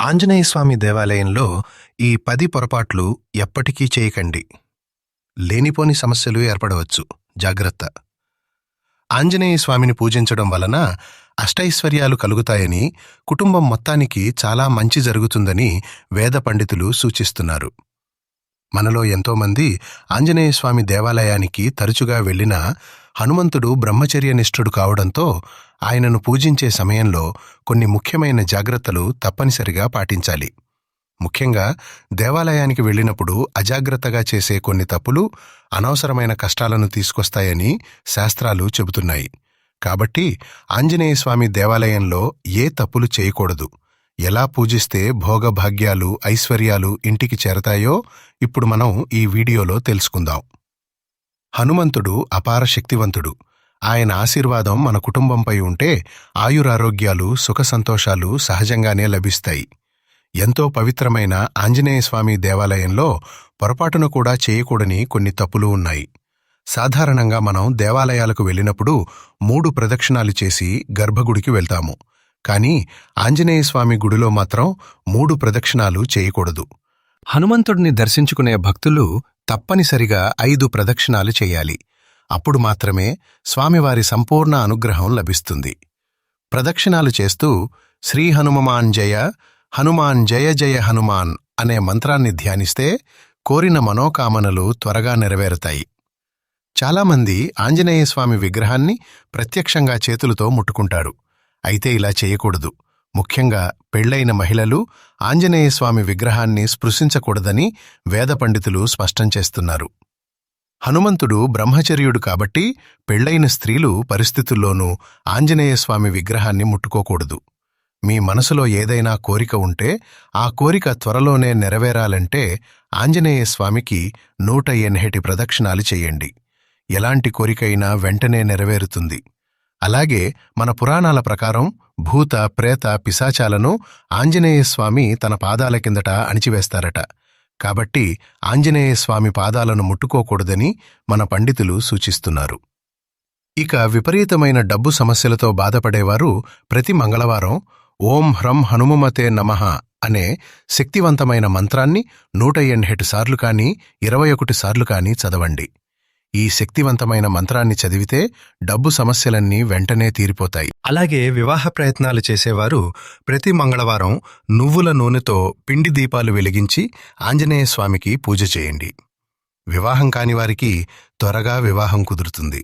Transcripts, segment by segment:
ఆంజనేయస్వామి దేవాలయంలో ఈ పది పొరపాట్లు ఎప్పటికీ చేయకండి. లేనిపోని సమస్యలు ఏర్పడవచ్చు. జాగ్రత్త. ఆంజనేయ స్వామిని పూజించడం వలన అష్టైశ్వర్యాలు కలుగుతాయని కుటుంబం మొత్తానికి చాలా మంచి జరుగుతుందని వేద పండితులు సూచిస్తున్నారు. మనలో ఎంతోమంది ఆంజనేయ స్వామి దేవాలయానికి తరచుగా వెళ్ళినా హనుమంతుడు బ్రహ్మచర్యనిష్ఠుడు కావడంతో ఆయనను పూజించే సమయంలో కొన్ని ముఖ్యమైన జాగ్రత్తలు తప్పనిసరిగా పాటించాలి. ముఖ్యంగా దేవాలయానికి వెళ్ళినప్పుడు అజాగ్రత్తగా చేసే కొన్ని తప్పులు అనవసరమైన కష్టాలను తీసుకొస్తాయని శాస్త్రాలు చెబుతున్నాయి. కాబట్టి ఆంజనేయస్వామి దేవాలయంలో ఏ తప్పులు చేయకూడదు. ఎలా పూజిస్తే భోగభాగ్యాలు ఐశ్వర్యాలు ఇంటికి చేరతాయో ఇప్పుడు మనం ఈ వీడియోలో తెలుసుకుందాం. హనుమంతుడు అపార శక్తివంతుడు. ఆయన ఆశీర్వాదం మన కుటుంబంపై ఉంటే ఆయురారోగ్యాలు సుఖ సంతోషాలు సహజంగానే లభిస్తాయి. ఎంతో పవిత్రమైన ఆంజనేయస్వామి దేవాలయంలో పొరపాటును కూడా చేయకూడని కొన్ని తప్పులు ఉన్నాయి. సాధారణంగా మనం దేవాలయాలకు వెళ్ళినప్పుడు మూడు ప్రదక్షిణాలు చేసి గర్భగుడికి వెళ్తాము. కానీ ఆంజనేయస్వామి గుడిలో మాత్రం మూడు ప్రదక్షిణాలు చేయకూడదు. హనుమంతుడిని దర్శించుకునే భక్తులు తప్పనిసరిగా ఐదు ప్రదక్షిణాలు చేయాలి. అప్పుడు మాత్రమే స్వామివారి సంపూర్ణ అనుగ్రహం లభిస్తుంది. ప్రదక్షిణాలు చేస్తూ శ్రీ హనుమమాన్ జయ హనుమాన్ జయ జయ హనుమాన్ అనే మంత్రాన్ని ధ్యానిస్తే కోరిన మనోకామనలు త్వరగా నెరవేరుతాయి. చాలామంది ఆంజనేయస్వామి విగ్రహాన్ని ప్రత్యక్షంగా చేతులతో ముట్టుకుంటారు అయితే ఇలా చేయకూడదు. ముఖ్యంగా పెళ్ళైన మహిళలు ఆంజనేయస్వామి విగ్రహాన్ని స్పృశించకూడదని వేద పండితులు స్పష్టం చేస్తున్నారు. హనుమంతుడు బ్రహ్మచర్యుడు కాబట్టి పెళ్ళైన స్త్రీలు పరిస్థితుల్లోనూ ఆంజనేయస్వామి విగ్రహాన్ని ముట్టుకోకూడదు. మీ మనసులో ఏదైనా కోరిక ఉంటే ఆ కోరిక త్వరలోనే నెరవేరాలంటే ఆంజనేయస్వామికి నూట ఎన్హెటి ప్రదక్షిణాలు చెయ్యండి ఎలాంటి కోరికైనా వెంటనే నెరవేరుతుంది. అలాగే మన పురాణాల ప్రకారం భూత ప్రేత పిశాచాలను ఆంజనేయస్వామి తన పాదాల కిందట అణిచివేస్తారట. కాబట్టి ఆంజనేయస్వామి పాదాలను ముట్టుకోకూడదని మన పండితులు సూచిస్తున్నారు. ఇక విపరీతమైన డబ్బు సమస్యలతో బాధపడేవారు ప్రతి మంగళవారం ఓం హ్రం హనుమమతే నమః అనే శక్తివంతమైన మంత్రాన్ని నూట ఎన్హెటు సార్లు కానీ ఇరవై ఒకటి సార్లు కానీ చదవండి. ఈ శక్తివంతమైన మంత్రాన్ని చదివితే డబ్బు సమస్యలన్నీ వెంటనే తీరిపోతాయి. అలాగే వివాహ ప్రయత్నాలు చేసేవారు ప్రతి మంగళవారం నువ్వుల నూనెతో పిండి దీపాలు వెలిగించి ఆంజనేయ స్వామికి పూజ చేయండి. వివాహం కాని వారికి త్వరగా వివాహం కుదురుతుంది.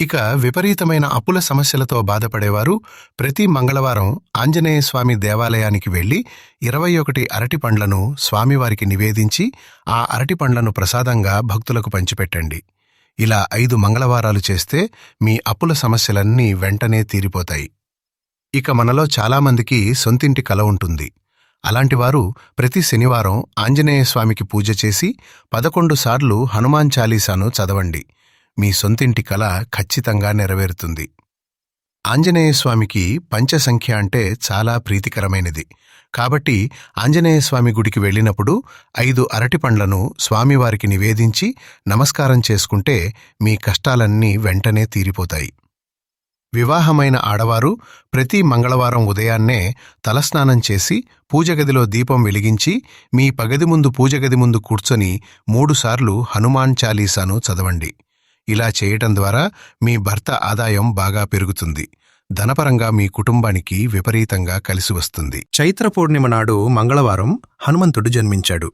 ఇక విపరీతమైన అప్పుల సమస్యలతో బాధపడేవారు ప్రతి మంగళవారం ఆంజనేయ స్వామి దేవాలయానికి వెళ్ళి ఇరవై ఒకటి అరటి పండ్లను స్వామివారికి నివేదించి ఆ అరటి పండ్లను ప్రసాదంగా భక్తులకు పంచిపెట్టండి. ఇలా ఐదు మంగళవారాలు చేస్తే మీ అప్పుల సమస్యలన్నీ వెంటనే తీరిపోతాయి. ఇక మనలో చాలామందికి సొంతింటి కల ఉంటుంది. అలాంటివారు ప్రతి శనివారం ఆంజనేయ స్వామికి పూజ చేసి పదకొండు సార్లు హనుమాన్ చాలీసాను చదవండి. మీ సొంతింటి కల ఖచ్చితంగా నెరవేరుతుంది. ఆంజనేయస్వామికి పంచసంఖ్య అంటే చాలా ప్రీతికరమైనది. కాబట్టి ఆంజనేయస్వామి గుడికి వెళ్ళినప్పుడు ఐదు అరటి పండ్లను స్వామివారికి నివేదించి నమస్కారం చేసుకుంటే మీ కష్టాలన్నీ వెంటనే తీరిపోతాయి. వివాహమైన ఆడవారు ప్రతి మంగళవారం ఉదయాన్నే తలస్నానం చేసి పూజగదిలో దీపం వెలిగించి మీ పగది ముందు పూజగది ముందు కూర్చొని మూడుసార్లు హనుమాన్ చాలీసాను చదవండి. ఇలా చేయటం ద్వారా మీ భర్త ఆదాయం బాగా పెరుగుతుంది. ధనపరంగా మీ కుటుంబానికి విపరీతంగా కలిసి వస్తుంది. చైత్ర పూర్ణిమ నాడు మంగళవారం హనుమంతుడు జన్మించాడు.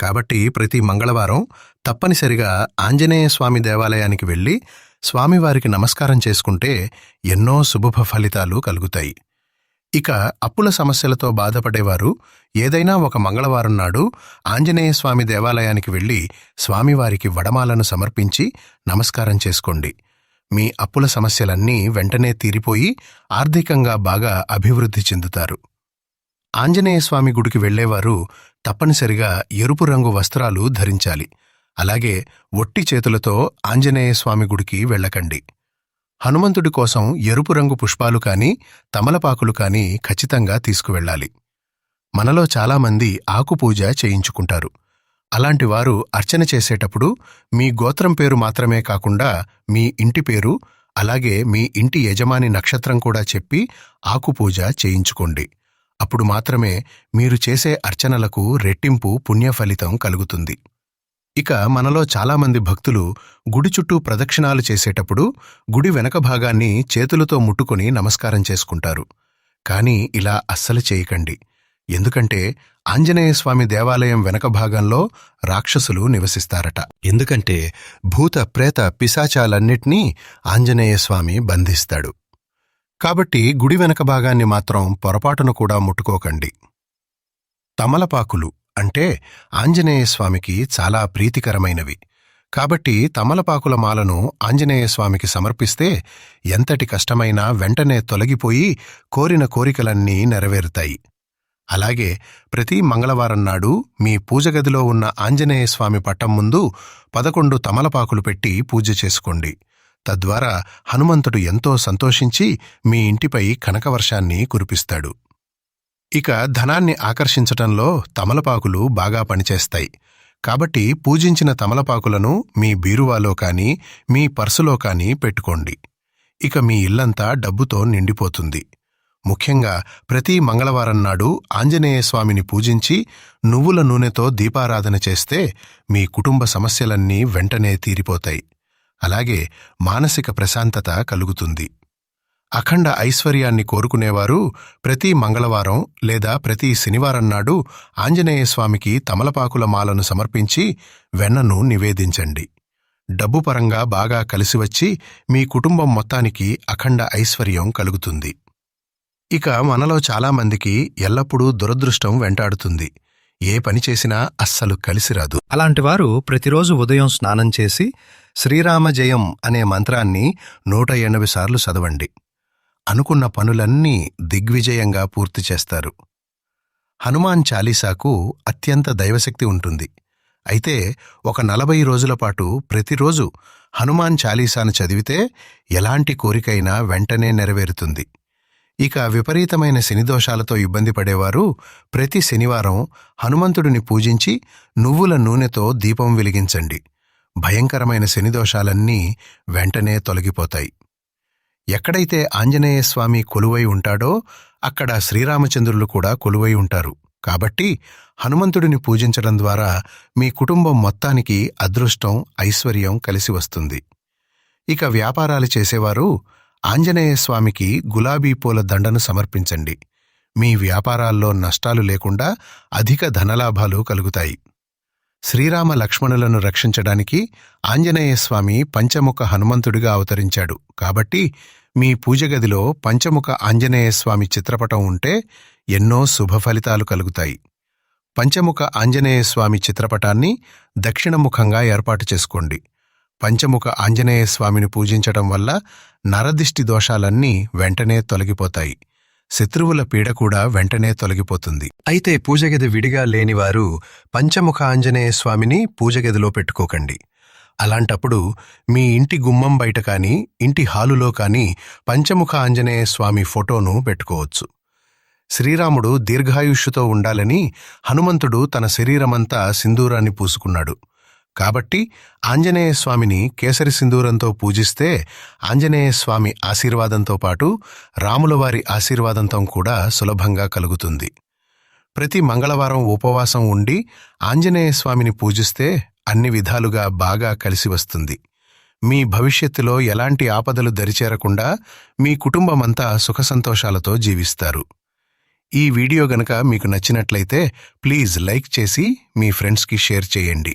కాబట్టి ప్రతి మంగళవారం తప్పనిసరిగా ఆంజనేయ స్వామి దేవాలయానికి వెళ్ళి స్వామివారికి నమస్కారం చేసుకుంటే ఎన్నో శుభ ఫలితాలు కలుగుతాయి. ఇక అప్పుల సమస్యలతో బాధపడేవారు ఏదైనా ఒక మంగళవారం నాడు ఆంజనేయస్వామి దేవాలయానికి వెళ్ళి స్వామివారికి వడమాలను సమర్పించి నమస్కారం చేసుకోండి. మీ అప్పుల సమస్యలన్నీ వెంటనే తీరిపోయి ఆర్థికంగా బాగా అభివృద్ధి చెందుతారు. ఆంజనేయస్వామి గుడికి వెళ్ళేవారు తప్పనిసరిగా ఎరుపు రంగు వస్త్రాలు ధరించాలి. అలాగే ఒట్టి చేతులతో ఆంజనేయస్వామి గుడికి వెళ్ళకండి. హనుమంతుడి కోసం ఎరుపు రంగు పుష్పాలు కానీ తమలపాకులు కాని ఖచ్చితంగా తీసుకువెళ్ళాలి. మనలో చాలామంది ఆకుపూజ చేయించుకుంటారు. అలాంటి వారు అర్చన చేసేటప్పుడు మీ గోత్రం పేరు మాత్రమే కాకుండా మీ ఇంటి పేరు అలాగే మీ ఇంటి యజమాని నక్షత్రం కూడా చెప్పి ఆకుపూజ చేయించుకోండి. అప్పుడు మాత్రమే మీరు చేసే అర్చనలకు రెట్టింపు పుణ్యఫలితం కలుగుతుంది. ఇక మనలో చాలామంది భక్తులు గుడి చుట్టూ ప్రదక్షిణాలు చేసేటప్పుడు గుడి వెనక భాగాన్ని చేతులతో ముట్టుకొని నమస్కారం చేసుకుంటారు. కానీ ఇలా అస్సలు చేయకండి. ఎందుకంటే ఆంజనేయస్వామి దేవాలయం వెనక భాగంలో రాక్షసులు నివసిస్తారట. ఎందుకంటే భూత ప్రేత పిశాచాలన్నిటినీ ఆంజనేయస్వామి బంధిస్తాడు. కాబట్టి గుడి వెనక భాగాన్ని మాత్రం పొరపాటును కూడా ముట్టుకోకండి. తమలపాకులు అంటే ఆంజనేయస్వామికి చాలా ప్రీతికరమైనవి. కాబట్టి తమలపాకుల మాలను ఆంజనేయస్వామికి సమర్పిస్తే ఎంతటి కష్టమైనా వెంటనే తొలగిపోయి కోరిన కోరికలన్నీ నెరవేరుతాయి. అలాగే ప్రతి మంగళవారం నాడు మీ పూజగదిలో ఉన్న ఆంజనేయస్వామి పట్టం ముందు పదకొండు తమలపాకులు పెట్టి పూజ చేసుకోండి. తద్వారా హనుమంతుడు ఎంతో సంతోషించి మీ ఇంటిపై కనకవర్షాన్ని కురిపిస్తాడు. ఇక ధనాన్ని ఆకర్షించటంలో తమలపాకులు బాగా పనిచేస్తాయి. కాబట్టి పూజించిన తమలపాకులను మీ బీరువాలో కాని మీ పర్సులో కాని పెట్టుకోండి. ఇక మీ ఇల్లంతా డబ్బుతో నిండిపోతుంది. ముఖ్యంగా ప్రతి మంగళవారం నాడు ఆంజనేయస్వామిని పూజించి నువ్వుల నూనెతో దీపారాధన చేస్తే మీ కుటుంబ సమస్యలన్నీ వెంటనే తీరిపోతాయి. అలాగే మానసిక ప్రశాంతత కలుగుతుంది. అఖండ ఐశ్వర్యాన్ని కోరుకునేవారు ప్రతి మంగళవారం లేదా ప్రతి శనివారం నాడు ఆంజనేయస్వామికి తమలపాకుల మాలను సమర్పించి వెన్నను నివేదించండి. డబ్బు పరంగా బాగా కలిసివచ్చి మీ కుటుంబం మొత్తానికి అఖండ ఐశ్వర్యం కలుగుతుంది. ఇక మనలో చాలామందికి ఎల్లప్పుడూ దురదృష్టం వెంటాడుతుంది. ఏ పని చేసినా అస్సలు కలిసిరాదు అలాంటివారు ప్రతిరోజు ఉదయం స్నానం చేసి శ్రీరామ జయం అనే మంత్రాన్ని నూట ఎనభై సార్లు చదవండి. అనుకున్న పనులన్నీ దిగ్విజయంగా పూర్తి చేస్తారు. హనుమాన్ చాలీసాకు అత్యంత దైవశక్తి ఉంటుంది. అయితే ఒక నలభై రోజుల పాటు ప్రతిరోజు హనుమాన్ చాలీసాను చదివితే ఎలాంటి కోరికైనా వెంటనే నెరవేరుతుంది. ఇక విపరీతమైన శనిదోషాలతో ఇబ్బంది పడేవారు ప్రతి శనివారం హనుమంతుడిని పూజించి నువ్వుల నూనెతో దీపం వెలిగించండి. భయంకరమైన శనిదోషాలన్నీ వెంటనే తొలగిపోతాయి. ఎక్కడైతే ఆంజనేయస్వామి కొలువై ఉంటాడో అక్కడ శ్రీరామచంద్రులు కూడా కొలువై ఉంటారు. కాబట్టి హనుమంతుడిని పూజించడం ద్వారా మీ కుటుంబం మొత్తానికి అదృష్టం ఐశ్వర్యం కలిసి వస్తుంది. ఇక వ్యాపారాలు చేసేవారు ఆంజనేయస్వామికి గులాబీ పూల దండను సమర్పించండి. మీ వ్యాపారాల్లో నష్టాలు లేకుండా అధిక ధనలాభాలు కలుగుతాయి. శ్రీరామ లక్ష్మణులను రక్షించడానికి ఆంజనేయస్వామి పంచముఖ హనుమంతుడిగా అవతరించాడు. కాబట్టి మీ పూజగదిలో పంచముఖ ఆంజనేయస్వామి చిత్రపటం ఉంటే ఎన్నో శుభ ఫలితాలు కలుగుతాయి. పంచముఖ ఆంజనేయస్వామి చిత్రపటాన్ని దక్షిణముఖంగా ఏర్పాటు చేసుకోండి. పంచముఖ ఆంజనేయస్వామిని పూజించటం వల్ల నరదిష్టి దోషాలన్నీ వెంటనే తొలగిపోతాయి. శత్రువుల పీడ కూడా వెంటనే తొలగిపోతుంది. అయితే పూజగది విడిగా లేనివారు పంచముఖ ఆంజనేయ స్వామిని పూజగదిలో పెట్టుకోకండి. అలాంటప్పుడు మీ ఇంటి గుమ్మం బయట కాని ఇంటి హాలులో కాని పంచముఖ ఆంజనేయ స్వామి ఫోటోను పెట్టుకోవచ్చు. శ్రీరాముడు దీర్ఘాయుష్యుతో ఉండాలని హనుమంతుడు తన శరీరమంతా సింధూరాన్ని పూసుకున్నాడు. కాబట్టి ఆంజనేయ స్వామిని కేసరి సింధూరంతో పూజిస్తే ఆంజనేయ స్వామి ఆశీర్వాదంతో పాటు రాములవారి ఆశీర్వాదంతో కూడా సులభంగా కలుగుతుంది. ప్రతి మంగళవారం ఉపవాసం ఉండి ఆంజనేయ స్వామిని పూజిస్తే అన్ని విధాలుగా బాగా కలిసి వస్తుంది. మీ భవిష్యత్తులో ఎలాంటి ఆపదలు దరిచేరకుండా మీ కుటుంబమంతా సుఖసంతోషాలతో జీవిస్తారు. ఈ వీడియో గనక మీకు నచ్చినట్లయితే ప్లీజ్ లైక్ చేసి మీ ఫ్రెండ్స్కి షేర్ చేయండి.